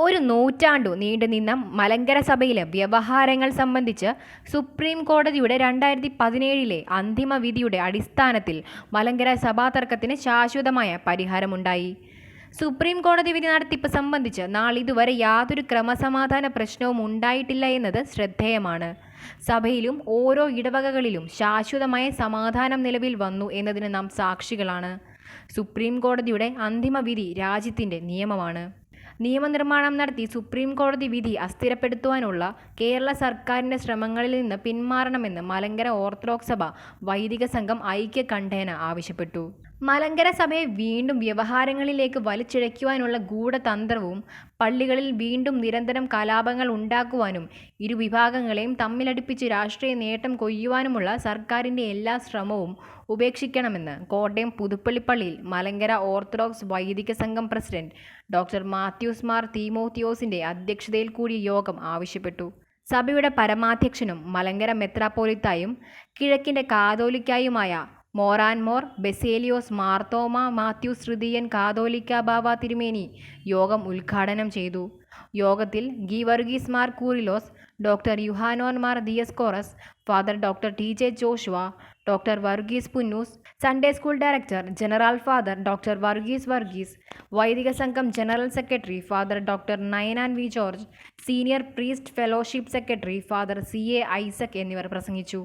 ഒരു നൂറ്റാണ്ടു നീണ്ടുനിന്ന മലങ്കര സഭയിലെ വ്യവഹാരങ്ങൾ സംബന്ധിച്ച് സുപ്രീം കോടതിയുടെ രണ്ടായിരത്തി പതിനേഴിലെ അന്തിമ വിധിയുടെ അടിസ്ഥാനത്തിൽ മലങ്കര സഭാ തർക്കത്തിന് ശാശ്വതമായ പരിഹാരമുണ്ടായി. സുപ്രീം കോടതി വിധി നടത്തിപ്പ് സംബന്ധിച്ച് നാളിതുവരെ യാതൊരു ക്രമസമാധാന പ്രശ്നവും ഉണ്ടായിട്ടില്ല എന്നത് ശ്രദ്ധേയമാണ്. സഭയിലും ഓരോ ഇടവകകളിലും ശാശ്വതമായ സമാധാനം നിലവിൽ വന്നു എന്നതിന് നാം സാക്ഷികളാണ്. സുപ്രീം കോടതിയുടെ അന്തിമ വിധി രാജ്യത്തിന്റെ നിയമമാണ്. നിയമനിർമ്മാണം നടത്തി സുപ്രീം കോടതി വിധി അസ്ഥിരപ്പെടുത്തുവാനുള്ള കേരള സർക്കാരിന്റെ ശ്രമങ്ങളിൽ നിന്ന് പിന്മാറണമെന്ന് മലങ്കര ഓർത്തഡോക്സ് സഭ വൈദിക സംഘം ഐക്യകണ്ഠേന ആവശ്യപ്പെട്ടു. മലങ്കര സഭയെ വീണ്ടും വ്യവഹാരങ്ങളിലേക്ക് വലിച്ചിഴയ്ക്കുവാനുള്ള ഗൂഢതന്ത്രവും പള്ളികളിൽ വീണ്ടും നിരന്തരം കലാപങ്ങൾ ഉണ്ടാക്കുവാനും ഇരുവിഭാഗങ്ങളെയും തമ്മിലടിപ്പിച്ച് രാഷ്ട്രീയ നേട്ടം കൊയ്യുവാനുമുള്ള സർക്കാരിന്റെ എല്ലാ ശ്രമവും ഉപേക്ഷിക്കണമെന്ന് കോട്ടയം പുതുപ്പള്ളിപ്പള്ളിയിൽ മലങ്കര ഓർത്തഡോക്സ് വൈദിക സംഘം പ്രസിഡന്റ് ഡോക്ടർ മാത്യൂസ് മാർ തീമോത്തിയോസിന്റെ അധ്യക്ഷതയിൽ കൂടിയ യോഗം ആവശ്യപ്പെട്ടു. സഭയുടെ പരമാധ്യക്ഷനും മലങ്കര മെത്രാപ്പോലിത്തായും കിഴക്കിന്റെ കാതോലിക്കായുമായ മോറാൻമോർ ബെസേലിയോസ് മാർത്തോമ മാത്യു ശ്രുതിയൻ കാതോലിക്ക ബാബ തിരുമേനി യോഗം ഉദ്ഘാടനം ചെയ്തു. യോഗത്തിൽ Geevarghese Mar Koorilos, doctor Yuhanon Mar Dioscoros, father doctor T. J. Joshua, doctor Varghese Punnoose, Sunday school director general father doctor Varghese Varghese, വൈദിക സംഘം general secretary father doctor Ninan V. George, senior priest fellowship secretary father C. A. Isaac എന്നിവർ പ്രസംഗിച്ചു.